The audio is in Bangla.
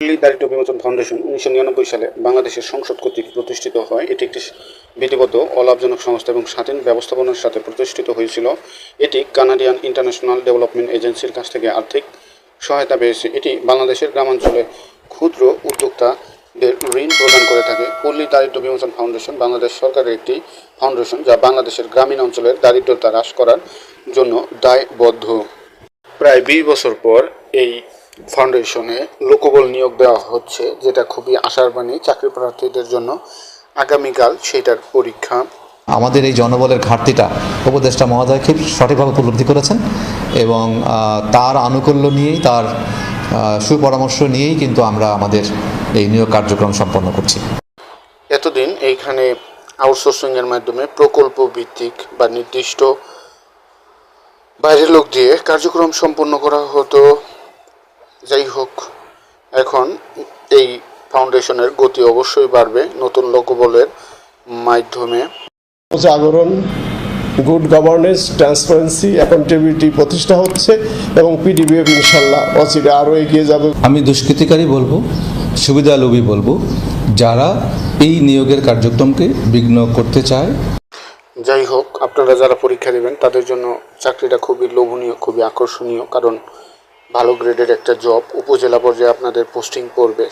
দিল্লি দারিদ্র বিমোচন ফাউন্ডেশন উনিশশো নিরানব্বই সালে বাংলাদেশের সংসদ কর্তৃক প্রতিষ্ঠিত হয়। এটি একটি বিধিবদ্ধ, অলাভজনক সংস্থা এবং স্বাধীন ব্যবস্থাপনার সাথে প্রতিষ্ঠিত হয়েছিল। এটি কানাডিয়ান ইন্টারন্যাশনাল ডেভেলপমেন্ট এজেন্সির কাছ থেকে আর্থিক সহায়তা পেয়েছে। এটি বাংলাদেশের গ্রামাঞ্চলে ক্ষুদ্র উদ্যোক্তাদের ঋণ প্রদান করে থাকে। পল্লী দারিদ্র বিমোচন ফাউন্ডেশন বাংলাদেশ সরকারের একটি ফাউন্ডেশন যা বাংলাদেশের গ্রামীণ অঞ্চলের দারিদ্রতা হ্রাস করার জন্য দায়বদ্ধ। প্রায় বিশ বছর পর এই ফাউন্ডেশনে লোকবল নিয়োগ দেওয়া হচ্ছে যেটা খুবই আশার বাণী চাকরি প্রার্থীদের জন্য। আগামীকাল সেটার পরীক্ষা। আমাদের এই জনবলের ঘাটতিটা উপদেষ্টা মহোদয় খুব সঠিকভাবে উপলব্ধি করেছেন এবং তার আনুকূল্য নিয়েই তার সুপরামর্শ নিয়েই কিন্তু আমরা আমাদের এই নিয়োগ কার্যক্রম সম্পন্ন করছি। এতদিন এইখানে আউটসোর্সিংয়ের মাধ্যমে প্রকল্প ভিত্তিক বা নির্দিষ্ট বাইরের লোক দিয়ে কার্যক্রম সম্পন্ন করা হতো। যাই হোক এখন এই ফাউন্ডেশনের গতি অবশ্যই বাড়বে নতুন লোকবলের মাধ্যমে। জাগরণ গুড গভর্নেন্স ট্রান্সপারেন্সি অ্যাকাউন্টেবিলিটি প্রতিষ্ঠা হচ্ছে এবং পিডিবিএফ ইনশাল্লাহ অচিরে আরও এগিয়ে যাবে। আমি দুষ্কৃতিকারী বলব সুবিধালোভী বলব যারা এই নিয়োগের কার্যক্রমকে বিঘ্ন করতে চায়। যাই হোক আপনারা যারা পরীক্ষা দেবেন তাদের জন্য চাকরিটা খুবই লোভনীয় খুবই আকর্ষণীয় কারণ ভালো গ্রেডের একটা জব উপজেলা পর্যায়ে আপনাদের পোস্টিং পড়বে